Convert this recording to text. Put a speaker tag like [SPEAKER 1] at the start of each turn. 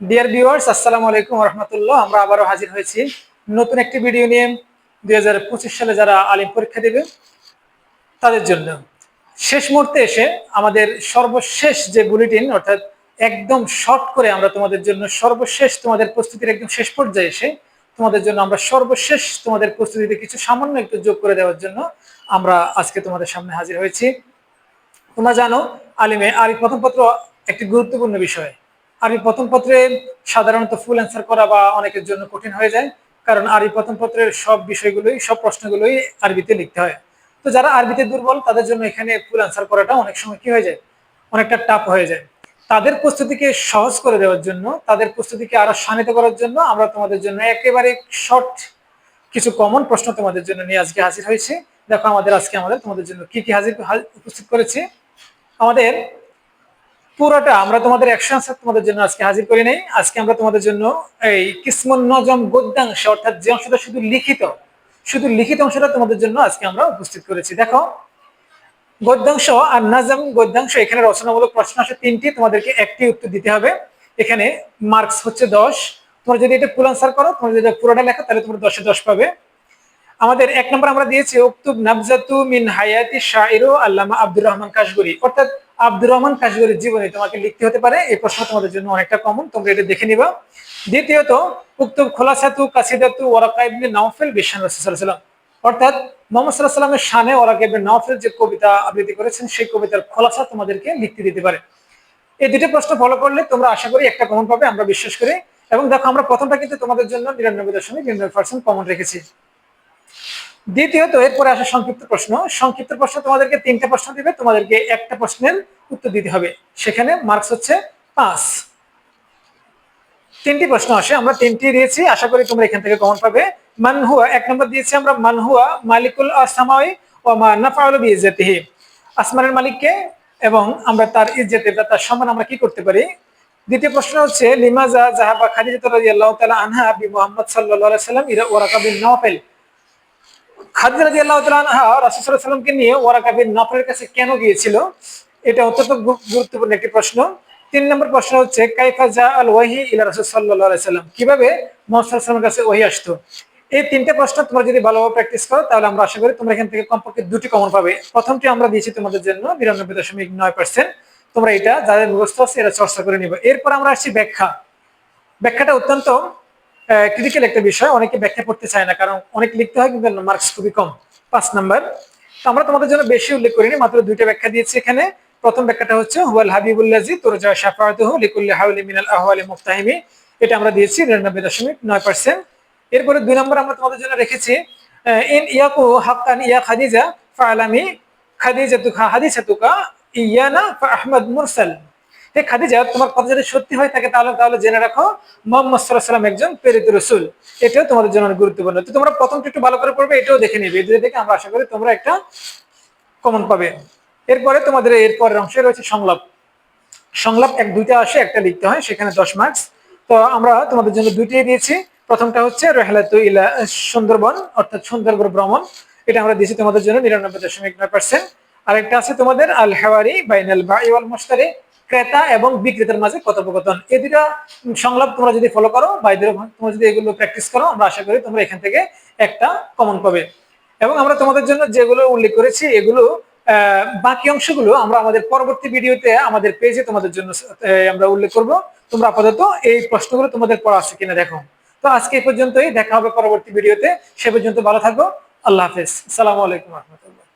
[SPEAKER 1] Dear viewers আসসালামু আলাইকুম রহমতুল্লাহ আমরা আবারও হাজির হয়েছি নতুন একটি ভিডিও নিয়ে দু হাজার পঁচিশ সালে যারা আলিম পরীক্ষা দেবে, তাদের জন্য। শেষ মুহূর্তে এসে আমাদের সর্বশেষ যে বুলেটিন অর্থাৎ একদম শর্ট করে আমরা তোমাদের জন্য সর্বশেষ তোমাদের প্রস্তুতির একদম শেষ পর্যায়ে এসে তোমাদের জন্য আমরা সর্বশেষ তোমাদের প্রস্তুতিতে কিছু সামান্য একটু যোগ করে দেওয়ার জন্য আমরা আজকে তোমাদের সামনে হাজির হয়েছি। তোমরা জানো, আলিমে আরিফ প্রথম পত্র একটি গুরুত্বপূর্ণ বিষয়। আরবি প্রথম পত্রে সাধারণত ফুল অ্যান্সার করা বা অনেকের জন্য কঠিন হয়ে যায়, কারণ আরবি প্রথম পত্রের সব বিষয়গুলোই, সব প্রশ্নগুলোই আরবিতে লিখতে হয়। তো যারা আরবিতে দুর্বল, তাদের জন্য এখানে ফুল অ্যান্সার করাটা অনেক সময় কি হয়ে যায়? অনেকটা টাফ হয়ে যায়। তাদের প্রস্তুতিকে সহজ করে দেওয়ার জন্য, তাদের প্রস্তুতিকে আরও শানিত করার জন্য আমরা তোমাদের জন্য একেবারে শর্ট কিছু কমন প্রশ্ন তোমাদের জন্য নিয়ে আজকে হাজির হয়েছে। দেখো আমাদের আজকে আমাদের তোমাদের জন্য কি কি হাজির উপস্থিত করেছি। আমাদের পুরোটা আমরা তোমাদের একশো আনসার তোমাদের জন্য আজকে হাজির করি নাই। আজকে আমরা তোমাদের জন্য এই কিসমন নজম গদ্যাংশ, অর্থাৎ যে অংশটা শুধু লিখিত শুধু লিখিত অংশটা তোমাদের জন্য আজকে আমরা উপস্থিত করেছি। দেখো, গদ্যাংশ আর নাজম গদ্যাংশ, এখানে রচনামূলক প্রশ্ন আসে তিনটি, তোমাদেরকে একটি উত্তর দিতে হবে। এখানে মার্কস হচ্ছে দশ। তোমরা যদি এটা ফুল আনসার করো, তোমরা যদি পুরোটা লেখো, তাহলে তোমরা দশে দশ পাবে। আমাদের এক নম্বর আমরা দিয়েছি, উক্তুব নাবজাতু মিন হায়াতি শাইরু আল্লামা আব্দুর রহমান কাশগরি। অর্থাৎ আব্দুর রহমান কাশগরির জীবনী তোমাকে লিখতে হতে পারে, এই প্রশ্ন তোমাদের জন্য অনেকটা কমন তোমরা এটা দেখে নিবা। দ্বিতীয়ত, উক্তুব খোলাসাতু কাসিদাতু ওয়ারাকা ইবনে নাওফেল বিশান রাসূলুল্লাহ অর্থাৎ মোহাম্মদ সাল্লামের শানে ওরাকা ইবনে নাওফেল যে কবিতা আবৃত্তি করেছেন, সেই কবিতার খোলাসা তোমাদেরকে লিখতে দিতে পারে। এই দুটো প্রশ্ন ফলো করলে তোমরা আশা করি একটা কমন পাবে, আমরা বিশ্বাস করি। এবং দেখো, আমরা প্রথমটা কিন্তু তোমাদের জন্য নিরানব্বই দশমিক নিরানব্বই পার্সেন্ট কমন রেখেছি। দ্বিতীয়ত, এরপরে আসে সংক্ষিপ্ত প্রশ্ন। সংক্ষিপ্ত প্রশ্ন তোমাদেরকে তিনটা প্রশ্ন দিবে, তোমাদেরকে একটা প্রশ্নের উত্তর দিতে হবে। সেখানে মার্কস হচ্ছে পাঁচ। তিনটি প্রশ্ন আসে, আমরা তিনটি দিয়েছি, আশা করি তোমরা এখান থেকে কমন পাবে। মানহুয়া, এক নম্বর দিয়েছি আমরা মানহুয়া, মালিকুল আসামাই ও মা নাফাউল বিইজ্জাতিহি। আসমানের মালিককে এবং আমরা তার ইজ্জতে বা তার সম্মান আমরা কি করতে পারি? দ্বিতীয় প্রশ্ন হচ্ছে, লিমাজা জাহাবা খাদিজা রাদিয়াল্লাহু তাআলা আনহা বি মুহাম্মদ সাল্লাল্লাহু আলাইহি সাল্লাম ইরা ওয়ারাকা বিন নাওফেল। খাদিজা নফরের কাছে কেন গিয়েছিল? এটা অত্যন্ত গুরুত্বপূর্ণ একটি প্রশ্ন। তিন নম্বর প্রশ্ন হচ্ছে, কাইফা জা আল ওয়াহি ইলা সাল্লাম কীভাবে মুহাম্মদ সাল্লাল্লাহু কাছে ওহি আসতো? এই তিনটে প্রশ্ন তোমরা যদি ভালোভাবে প্র্যাকটিস করো, তাহলে আমরা আশা করি তোমরা এখান থেকে কমপক্ষে দুটি কমন পাবে। প্রথমটি আমরা দিয়েছি তোমাদের জন্য, নিরানব্বই দশমিক নয় পার্সেন্ট তোমরা এটা যাদের আছে চর্চা করে নিবে। এরপর আমরা আসছি ব্যাখ্যা। ব্যাখ্যাটা অত্যন্ত ক্রিটিক্যাল একটা বিষয়, অনেকে ব্যাখ্যা করতে চায় না, কারণ অনেক লিখতে হয়, কিন্তু মার্কস খুবই কম, পাঁচ নাম্বার আমরা তোমাদের জন্য বেশি উল্লেখ করিনি, মাত্র দুইটা ব্যাখ্যা দিয়েছি এখানে। প্রথম ব্যাখ্যাটা হচ্ছে, হুয়াল হাবিবুল্লাজি তোরজা শাফাতুহু লিকুল্লি হাউলি মিনাল আহওয়ালি মুফতাহিমি এটা আমরা দিয়েছি নিরানব্বই দশমিক নয় পার্সেন্ট এরপরে দুই নম্বর আমরা তোমাদের জন্য রেখেছি ইন ইয়াকু হাক্কান ইয়া খাদিজা ফালামি খাদিজাতুকা হাদিসাতুকা ইয়ানা ফা আহমদ মুরসাল হে খাদিজা, তোমার কথা যদি সত্যি হয়ে থাকে তাহলে তাহলে জেনে রাখো, মোহাম্মদ সাল্লাম একজন প্রেরিত রসুল। এটাও তোমাদের জন্য গুরুত্বপূর্ণ। তো তোমরা প্রথমটা একটু ভালো করে পড়বে, এটাও দেখে নিবে। এটা দেখে আমরা আশা করি তোমরা একটা কমন পাবে। এরপরে তোমাদের এরপরের অংশে রয়েছে সংলাপ। সংলাপ এক, দুইটা আসে, একটা লিখতে হয়, সেখানে দশ মার্কস তো আমরা তোমাদের জন্য দুইটাই দিয়েছি। প্রথমটা হচ্ছে, রেহালাতু ইলা সুন্দরবন, অর্থাৎ সুন্দরবন ভ্রমণ। এটা আমরা দিয়েছি তোমাদের জন্য নিরানব্বই দশমিক নয় পার্সেন্ট আরেকটা আছে তোমাদের আল হেওয়ারি বাইনাল বা ইওয়াল মুস্তারি ক্রেতা এবং বিক্রেতার মাঝে কথোপকথন। এই দুটা সংলাপ তোমরা যদি ফলো করো বা তোমরা যদি এগুলো প্র্যাকটিস করো, আমরা আশা করি তোমরা এখান থেকে একটা কমন পাবে। এবং আমরা তোমাদের জন্য যেগুলো উল্লেখ করেছি, এগুলো বাকি অংশগুলো আমরা আমাদের পরবর্তী ভিডিওতে আমাদের পেজে তোমাদের জন্য আমরা উল্লেখ করব। তোমরা আপাতত এই প্রশ্নগুলো তোমাদের পড়া আছে কিনা দেখো। তো আজকে এই পর্যন্তই, দেখা হবে পরবর্তী ভিডিওতে। সে পর্যন্ত ভালো থাকো। আল্লাহ হাফেজ। সালামু আলাইকুম রহমতুল্লাহ।